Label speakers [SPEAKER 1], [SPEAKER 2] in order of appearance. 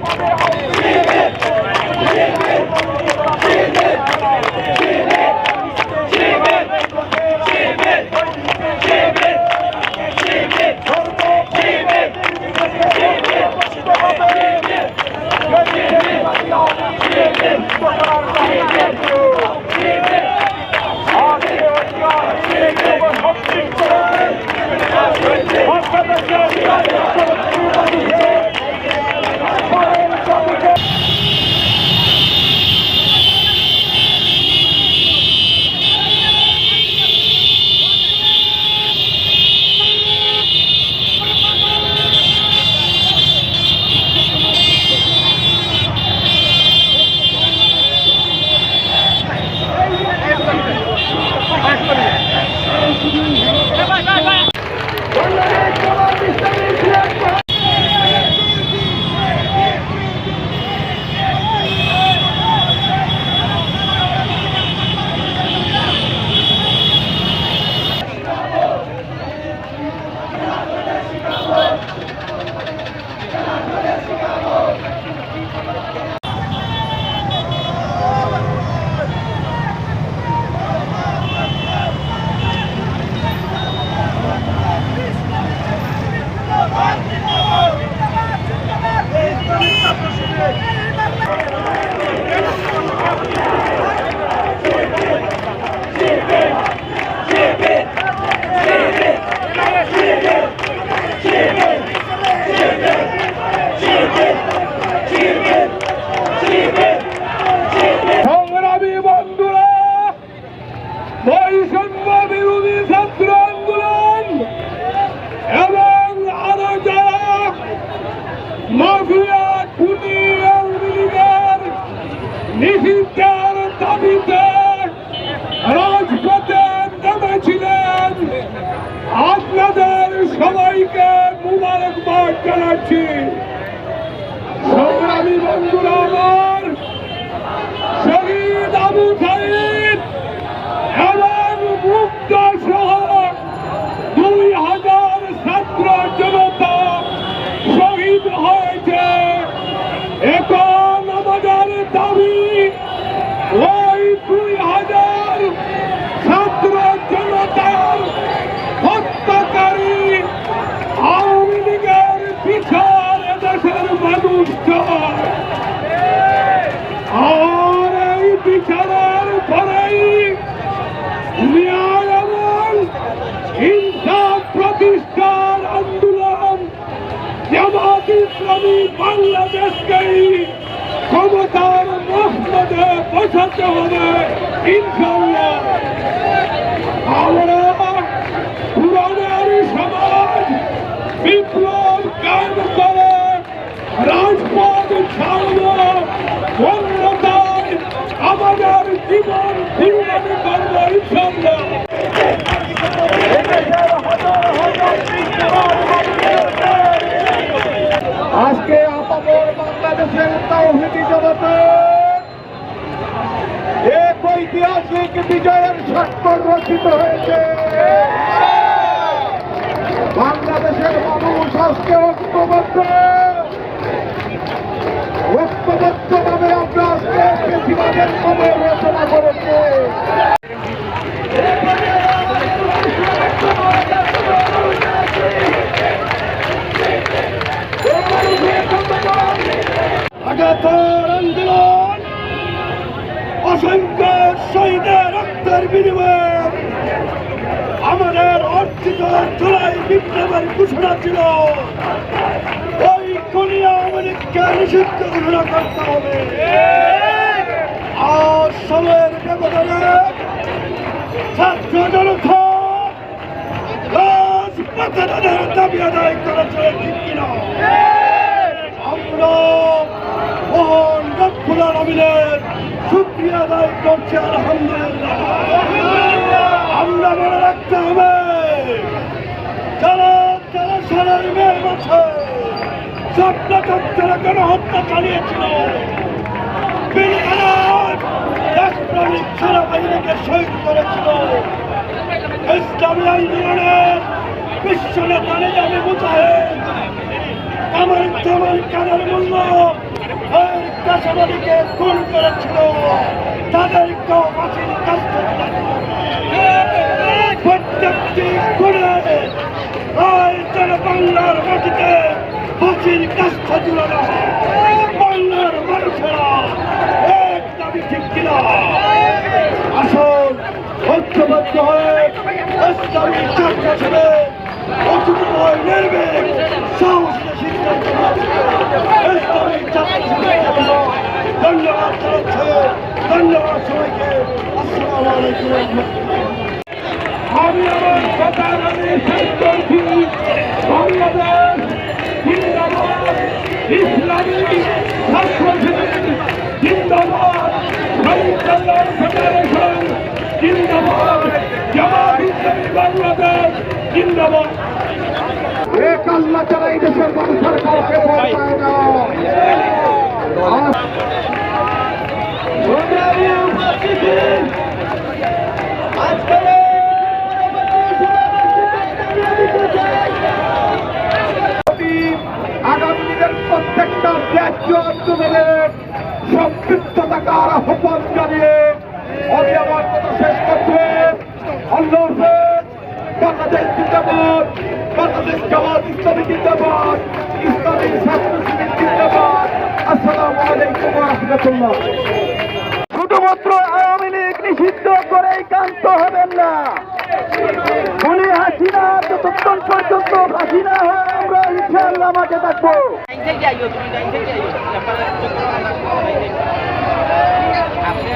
[SPEAKER 1] Palmeiras! দাবিতে রাজপথে নেমেছিলেন আপনাদের সবাইকে মুবারকবাদ জানাচ্ছি। সংগ্রামী বন্ধুরা আমার, শহীদ আবু সাইদ এবং মুক্ত সহ দুই হাজার ছাত্র জনতা শহীদ হয়েছে। এখন আমাদের দাবি উত্তর আর এই বিচারের পরেই ন্যায় এবং ইনসাফ প্রতিষ্ঠার আন্দোলন জামাত ইসলামী বাংলাদেশকেই ক্ষমতার মহমদে বসাতে হবে ইনশাল্লাহ আমরা পুরানের সমাজ বিপ্লব কায়েম করে রাজপথ ছাড়ব। অন্যতায় আমাদের জীবন ইনশাল্লাহ আজকে আপামর বাংলাদেশের তাওহিদি জগতে এক ঐতিহাসিক বিজয়ের স্বাক্ষর রচিত হয়েছে। বাংলাদেশের মানুষ আজকে ঐক্যবদ্ধ ঐক্যবদ্ধভাবে আমরা আজকে বেশিরভাগের খবর রচনা করেছি
[SPEAKER 2] লাগাতার আন্দোলন, অসংখ্য শহীদের রক্তের বিনিময়ে আমাদের অর্জিত জুলাই বিপ্লবের ঘোষণা ছিল। ওই কলিয়া আমাদেরকে নিষিদ্ধ ঘোষণা করতে হবে। আর সময়ের ব্যবধানে ছাত্র জনতা রাজপথে তাদের দাবি আদায় করেছে, ঠিক কিনা? আমরা মহান রক্ষুল আলমিনের শুক্রিয়া আদায় করছি, আলহামদুলিল্লাহ। আমরা মনে রাখতে হবে, যারা যারা সারা মেয়ের মাঝে স্বপ্ন যারা কেন হত্যা চালিয়েছিল দেশপ্রেমিক সেনাবাহিনীকে শহীদ করেছিল। ইসলামী আন্দোলনের বিশ্ব নেতা নিজামী মুজাহিদ। মূল্য কাছাবাড়িকে খুন করেছিল। তাদেরকেও ফাঁসির কাছে প্রত্যেকটি খুনে যেন বাংলার মাটিতে ফাঁসির কাছে জুড়ানো হয় বাংলার মানুষেরা এক দাবি ঠিক কিনা আসল ঐক্যবদ্ধ হয়ে ইসলামী চর্চা ছিল অচুত নয় নির্ভীক সাহসী সিদ্ধান্ত নিয়েছে। ইসলামী ছাত্র সমাজের জন্য ধন্যবাদ জানাচ্ছে ধন্যবাদ সবাইকে আসসালামু আলাইকুম
[SPEAKER 1] আমি আমার কথা আমি শেষ করছি বাংলাদেশ জিন্দাবাদ ইসলামী ছাত্র জিন্দাবাদ ফেডারেশন জিন্দাবাদ জামাত ইসলামী বাংলাদেশ জিন্দাবাদ এক দেশের মানুষের কাউকে ভয়
[SPEAKER 2] আজ
[SPEAKER 1] যদি আগামী দিনের প্রত্যেকটা ন্যায্য আন্দোলনের সম্পৃক্ত থাকার আহ্বান জানিয়ে আমি আমার কথা শেষ করছে আল্লাহ। বাংলাদেশ জিন্দাবাদ, বাংলাদেশ জামাত ইসলামী জিন্দাবাদ, ইসলামী ছাত্র শিবির জিন্দাবাদ
[SPEAKER 2] শুধুমাত্র আওয়ামী লীগ নিষিদ্ধ করেই কান্ত হবেন না। উনি হাসিনা যতক্ষণ পর্যন্ত হাসিনা
[SPEAKER 1] হয়, আমরা ইনশাআল্লাহ মাঠে থাকব।
[SPEAKER 2] আপনি